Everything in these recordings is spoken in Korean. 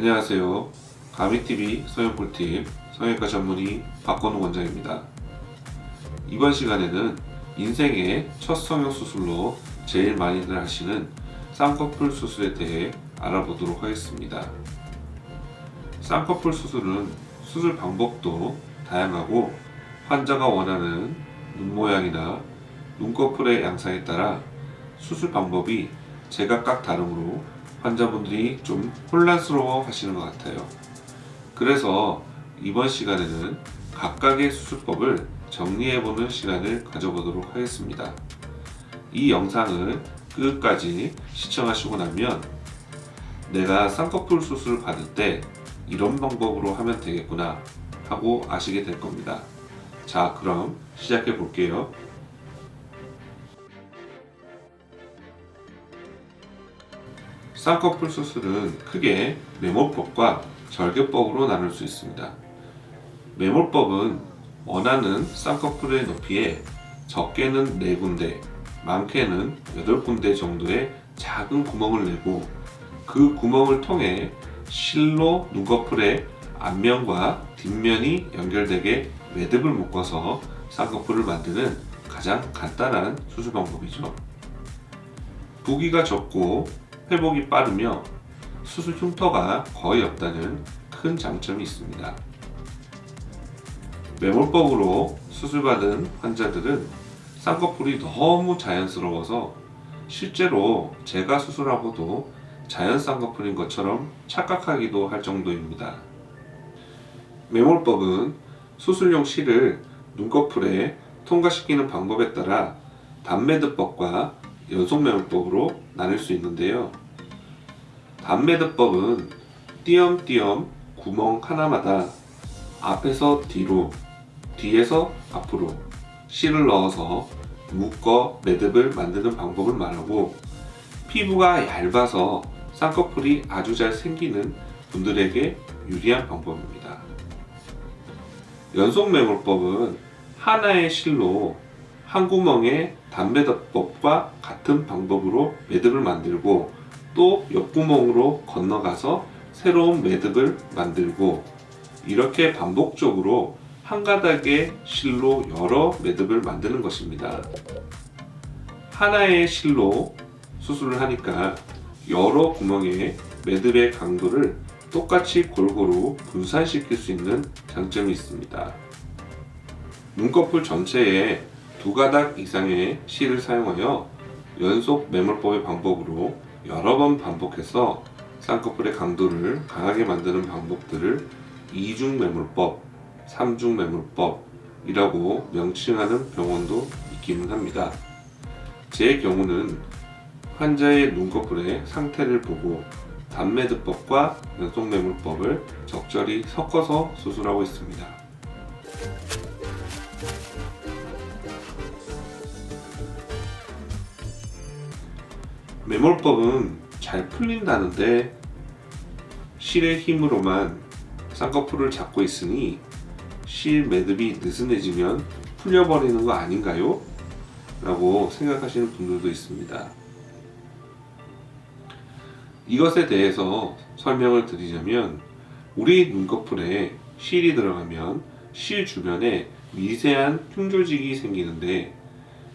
안녕하세요. 가미TV 성형꿀팁 성형외과 전문의 박건우 원장입니다. 이번 시간에는 인생의 첫 성형 수술로 제일 많이들 하시는 쌍꺼풀 수술에 대해 알아보도록 하겠습니다. 쌍꺼풀 수술은 수술 방법도 다양하고 환자가 원하는 눈 모양이나 눈꺼풀의 양상에 따라 수술 방법이 제각각 다르므로 환자분들이 좀 혼란스러워 하시는 것 같아요. 그래서 이번 시간에는 각각의 수술법을 정리해보는 시간을 가져보도록 하겠습니다. 이 영상을 끝까지 시청하시고 나면 내가 쌍꺼풀 수술 받을 때 이런 방법으로 하면 되겠구나 하고 아시게 될 겁니다. 자, 그럼 시작해 볼게요. 쌍꺼풀 수술은 크게 매몰법과 절개법으로 나눌 수 있습니다. 매몰법은 원하는 쌍꺼풀의 높이에 적게는 4군데, 많게는 8군데 정도의 작은 구멍을 내고 그 구멍을 통해 실로 눈꺼풀의 앞면과 뒷면이 연결되게 매듭을 묶어서 쌍꺼풀을 만드는 가장 간단한 수술 방법이죠. 부기가 적고 회복이 빠르며 수술 흉터가 거의 없다는 큰 장점이 있습니다. 매몰법으로 수술받은 환자들은 쌍꺼풀이 너무 자연스러워서 실제로 제가 수술하고도 자연 쌍꺼풀인 것처럼 착각하기도 할 정도입니다. 매몰법은 수술용 실을 눈꺼풀에 통과시키는 방법에 따라 단매듭법과 연속매몰법으로 나눌 수 있는데요. 단매듭법은 띄엄띄엄 구멍 하나마다 앞에서 뒤로, 뒤에서 앞으로 실을 넣어서 묶어 매듭을 만드는 방법을 말하고 피부가 얇아서 쌍꺼풀이 아주 잘 생기는 분들에게 유리한 방법입니다. 연속 매몰법은 하나의 실로 한 구멍에 단매듭법과 같은 방법으로 매듭을 만들고 또 옆구멍으로 건너가서 새로운 매듭을 만들고 이렇게 반복적으로 한 가닥의 실로 여러 매듭을 만드는 것입니다. 하나의 실로 수술을 하니까 여러 구멍의 매듭의 강도를 똑같이 골고루 분산시킬 수 있는 장점이 있습니다. 눈꺼풀 전체에 두 가닥 이상의 실을 사용하여 연속 매몰법의 방법으로 여러 번 반복해서 쌍꺼풀의 강도를 강하게 만드는 방법들을 이중 매몰법, 삼중 매몰법이라고 명칭하는 병원도 있기는 합니다. 제 경우는 환자의 눈꺼풀의 상태를 보고 단매듭법과 연속 매몰법을 적절히 섞어서 수술하고 있습니다. 매몰법은 잘 풀린다는데 실의 힘으로만 쌍꺼풀을 잡고 있으니 실 매듭이 느슨해지면 풀려버리는 거 아닌가요? 라고 생각하시는 분들도 있습니다. 이것에 대해서 설명을 드리자면 우리 눈꺼풀에 실이 들어가면 실 주변에 미세한 흉조직이 생기는데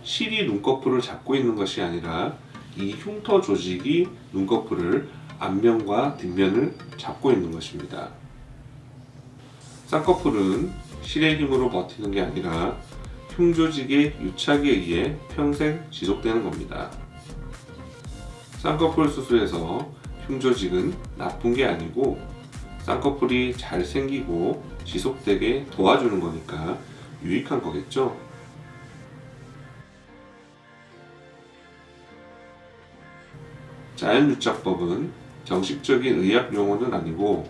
실이 눈꺼풀을 잡고 있는 것이 아니라 이 흉터 조직이 눈꺼풀을 앞면과 뒷면을 잡고 있는 것입니다. 쌍꺼풀은 실의 힘으로 버티는 게 아니라 흉조직의 유착에 의해 평생 지속되는 겁니다. 쌍꺼풀 수술에서 흉조직은 나쁜 게 아니고 쌍꺼풀이 잘 생기고 지속되게 도와주는 거니까 유익한 거겠죠? 자연유착법은 정식적인 의학 용어는 아니고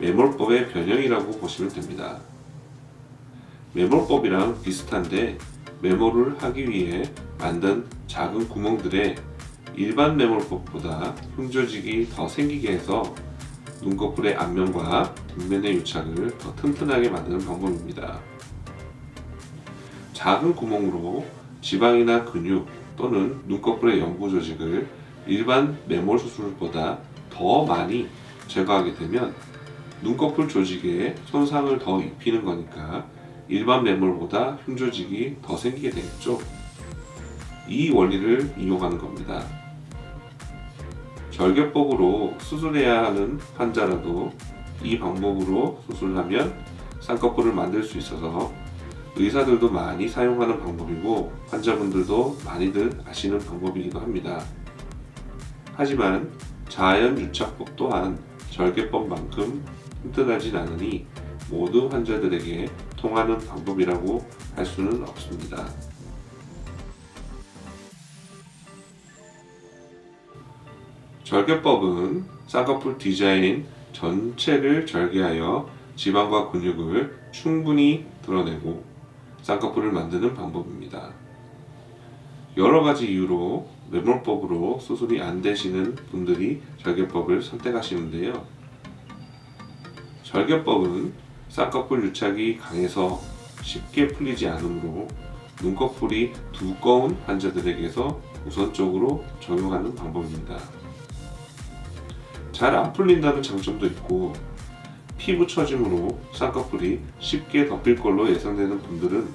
매몰법의 변형이라고 보시면 됩니다. 매몰법이랑 비슷한데 매몰을 하기 위해 만든 작은 구멍들에 일반 매몰법보다 흉조직이 더 생기게 해서 눈꺼풀의 앞면과 뒷면의 유착을 더 튼튼하게 만드는 방법입니다. 작은 구멍으로 지방이나 근육 또는 눈꺼풀의 연부 조직을 일반 매몰 수술보다 더 많이 제거하게 되면 눈꺼풀 조직에 손상을 더 입히는 거니까 일반 매몰보다 흉조직이 더 생기게 되겠죠. 이 원리를 이용하는 겁니다. 절개법으로 수술해야 하는 환자라도 이 방법으로 수술하면 쌍꺼풀을 만들 수 있어서 의사들도 많이 사용하는 방법이고 환자분들도 많이들 아시는 방법이기도 합니다. 하지만 자연 유착법 또한 절개법만큼 튼튼하진 않으니 모든 환자들에게 통하는 방법이라고 할 수는 없습니다. 절개법은 쌍꺼풀 디자인 전체를 절개하여 지방과 근육을 충분히 드러내고 쌍꺼풀을 만드는 방법입니다. 여러 가지 이유로 매몰법으로 수술이 안 되시는 분들이 절개법을 선택하시는데요. 절개법은 쌍꺼풀 유착이 강해서 쉽게 풀리지 않으므로 눈꺼풀이 두꺼운 환자들에게서 우선적으로 적용하는 방법입니다. 잘 안 풀린다는 장점도 있고 피부 처짐으로 쌍꺼풀이 쉽게 덮일 걸로 예상되는 분들은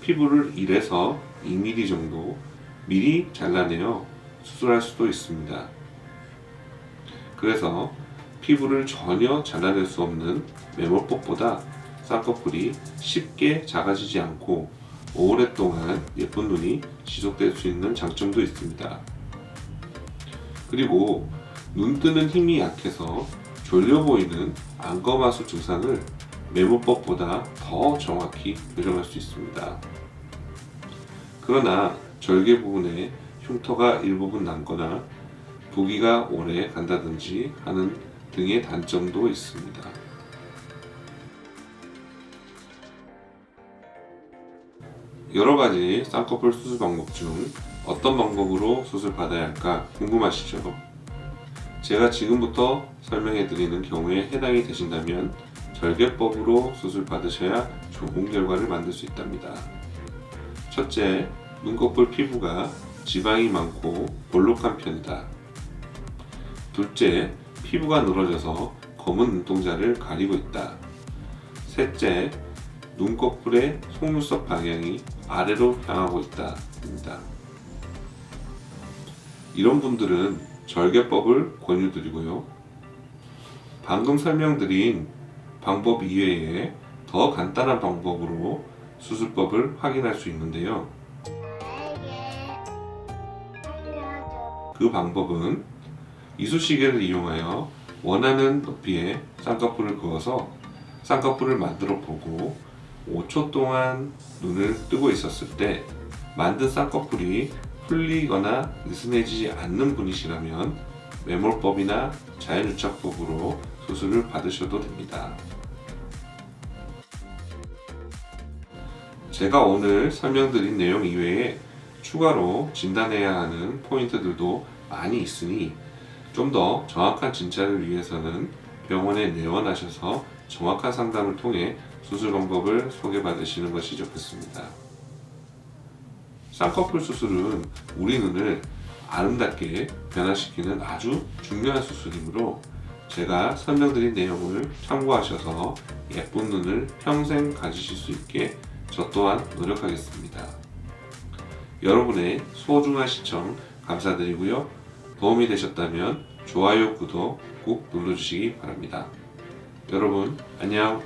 피부를 1에서 2mm 정도 미리 잘라내어 수술할 수도 있습니다. 그래서 피부를 전혀 잘라낼 수 없는 매몰법보다 쌍꺼풀이 쉽게 작아지지 않고 오랫동안 예쁜 눈이 지속될 수 있는 장점도 있습니다. 그리고 눈 뜨는 힘이 약해서 졸려 보이는 안검하수 증상을 메모법보다 더 정확히 교정할 수 있습니다. 그러나 절개 부분에 흉터가 일부분 남거나 부기가 오래 간다든지 하는 등의 단점도 있습니다. 여러 가지 쌍꺼풀 수술 방법 중 어떤 방법으로 수술 받아야 할까 궁금하시죠? 제가 지금부터 설명해 드리는 경우에 해당이 되신다면 절개법으로 수술 받으셔야 좋은 결과를 만들 수 있답니다. 첫째, 눈꺼풀 피부가 지방이 많고 볼록한 편이다. 둘째, 피부가 늘어져서 검은 눈동자를 가리고 있다. 셋째, 눈꺼풀의 속눈썹 방향이 아래로 향하고 있다. 입니다. 이런 분들은 절개법을 권유드리고요. 방금 설명드린 방법 이외에 더 간단한 방법으로 수술법을 확인할 수 있는데요. 그 방법은 이쑤시개를 이용하여 원하는 높이의 쌍꺼풀을 그어서 쌍꺼풀을 만들어 보고 5초 동안 눈을 뜨고 있었을 때 만든 쌍꺼풀이 풀리거나 느슨해지지 않는 분이시라면 매몰법이나 자연유착법으로 수술을 받으셔도 됩니다. 제가 오늘 설명드린 내용 이외에 추가로 진단해야 하는 포인트들도 많이 있으니 좀 더 정확한 진찰을 위해서는 병원에 내원하셔서 정확한 상담을 통해 수술 방법을 소개받으시는 것이 좋겠습니다. 쌍꺼풀 수술은 우리 눈을 아름답게 변화시키는 아주 중요한 수술이므로 제가 설명드린 내용을 참고하셔서 예쁜 눈을 평생 가지실 수 있게 저 또한 노력하겠습니다. 여러분의 소중한 시청 감사드리고요. 도움이 되셨다면 좋아요, 구독 꼭 눌러주시기 바랍니다. 여러분, 안녕!